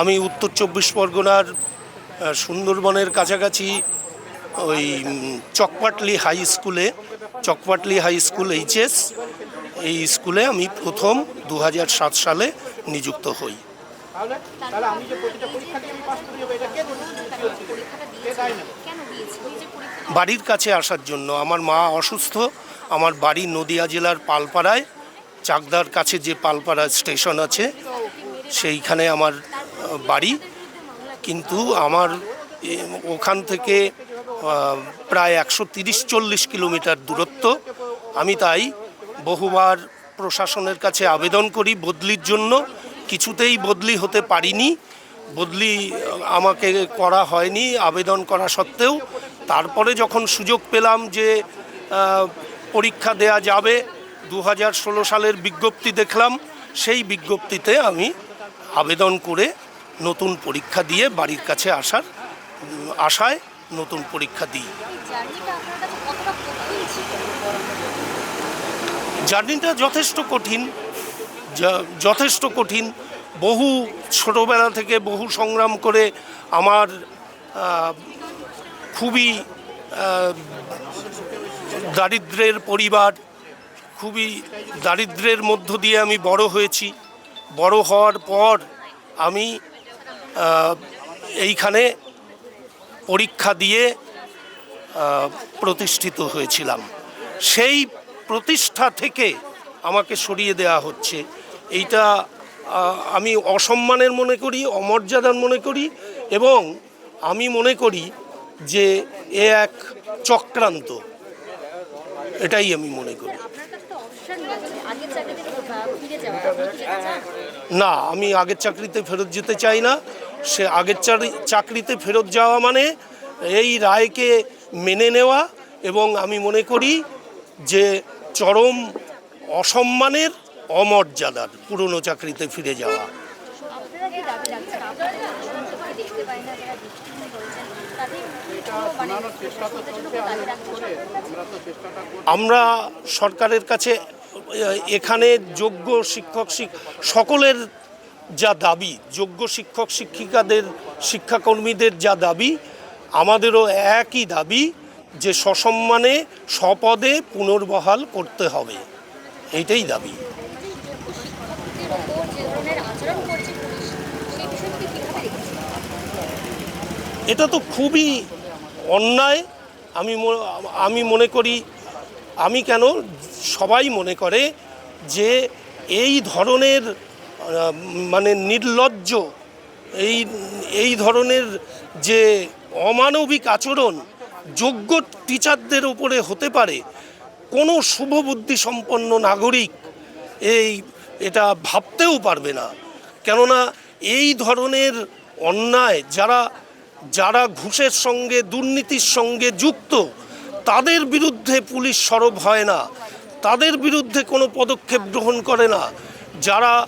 আমি উত্তর চব্বিশ পরগনার সুন্দরবনের কাছাকাছি ওই চকপাটলি হাই স্কুলে চকপাটলি হাই স্কুল এইচএস এই স্কুলে আমি প্রথম দু হাজার সাত সালে নিযুক্ত হই। তাহলে আমি যে প্রতিটা পরীক্ষা দিয়ে আমি পাস করে যাব এটা কে পরীক্ষাটা দিয়েছিলেন কেন দিয়েছিলেন যে পরীক্ষা বাড়ির কাছে আসার জন্য। আমার মা অসুস্থ আমার বাড়ি নদিয়া জেলার পালপাড়ায় চাকদার কাছে যে পালপাড়া স্টেশন আছে সেইখানে আমার বাড়ি, কিন্তু আমার ওখান থেকে প্রায় একশো তিরিশ চল্লিশ কিলোমিটার দূরত্ব। আমি তাই বহুবার প্রশাসনের কাছে আবেদন করি বদলির জন্য। কিছুতেই বদলি হতে পারিনি। বদলি আমাকে করা হয়নি আবেদন করা সত্ত্বেও। তারপরে যখন সুযোগ পেলাম যে পরীক্ষা দেয়া যাবে দু হাজার ষোলো সালের বিজ্ঞপ্তি দেখলাম। সেই বিজ্ঞপ্তিতে আমি আবেদন করে নতুন পরীক্ষা দিয়ে বাড়ির কাছে আসার আশায় নতুন পরীক্ষা দিই। জার্নিটা যথেষ্ট কঠিন যথেষ্ট কঠিন। বহু ছোটোবেলা থেকে বহু সংগ্রাম করে আমার খুবই দারিদ্রের পরিবার খুবই দারিদ্রের মধ্য দিয়ে আমি বড় হয়েছি। বড় হওয়ার পর আমি এইখানে পরীক্ষা দিয়ে প্রতিষ্ঠিত হয়েছিলাম। সেই প্রতিষ্ঠা থেকে আমাকে সরিয়ে দেওয়া হচ্ছে। এইটা আমি অসম্মানের মনে করি, অমর্যাদার মনে করি এবং আমি মনে করি যে এ এক চক্রান্ত। এটাই আমি মনে করি। না, আমি আগের চাকরিতে ফেরত যেতে চাই না সে আগের চাকরিতে ফেরত যাওয়া মানে এই রায়কে মেনে নেওয়া এবং আমি মনে করি যে চরম অসম্মানের অমর্যাদার পুরনো চাকরিতে ফিরে যাওয়া? আমরা সরকারের কাছে এখানে যোগ্য শিক্ষক শিক- সকলের যা দাবি, যোগ্য শিক্ষক শিক্ষিকাদের, শিক্ষাকর্মীদের যা দাবি, আমাদেরও একই দাবি যে সসম্মানে, স্বপদে পুনর্বহাল করতে হবে। এইটাই দাবি। এটা তো খুবই অন্যায়। আমি আমি মনে করি আমি কেন সবাই মনে করে যে এই ধরনের মানে নির্লজ্জ, এই এই ধরনের যে অমানবিক আচরণ যোগ্য টিচারদের উপরে হতে পারে, কোনো শুভবুদ্ধি সম্পন্ন নাগরিক এই, এটা ভাবতেও পারবে না। কেননা এই ধরনের অন্যায় যারা যারা ঘুষের সঙ্গে, দুর্নীতির সঙ্গে যুক্ত তাদের বিরুদ্ধে পুলিশ সরব হয় না। তাদের বিরুদ্ধে কোনো পদক্ষেপ গ্রহণ করে না। যারা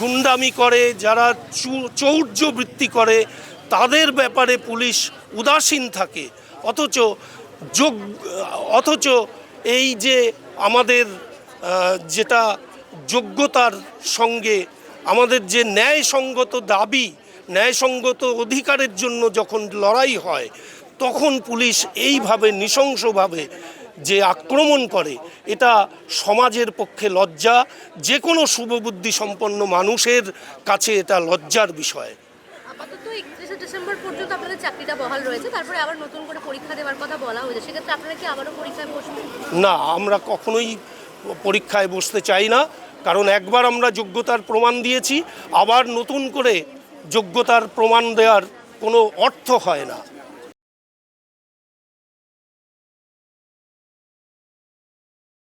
গুন্ডামি করে, যারা চু- চৌর্যবৃত্তি করে, তাদের ব্যাপারে পুলিশ উদাসীন থাকে। অথচ যোগ, অথচ এই যে আমাদের যেটা যোগ্যতার সঙ্গে আমাদের যে ন্যায়সঙ্গত দাবি, ন্যায়সঙ্গত অধিকারের জন্য যখন লড়াই হয় তখন পুলিশ এইভাবে নৃশংসভাবে যে আক্রমণ করে এটা সমাজের পক্ষে লজ্জা যে কোনো শুভবুদ্ধি সম্পন্ন মানুষের কাছে এটা লজ্জার বিষয়। ডিসেম্বর পর্যন্ত আপনাদের চাকরিটা বহাল রয়েছে তারপরে আবার নতুন করে পরীক্ষা দেওয়ার কথা বলা হয়েছে সেক্ষেত্রে আপনারা কি আবারও পরীক্ষায় বসবেন? না আমরা কখনোই পরীক্ষায় বসতে চাই না কারণ একবার আমরা যোগ্যতার প্রমাণ দিয়েছি আবার নতুন করে যোগ্যতার প্রমাণ দেওয়ার কোনো অর্থ হয় না।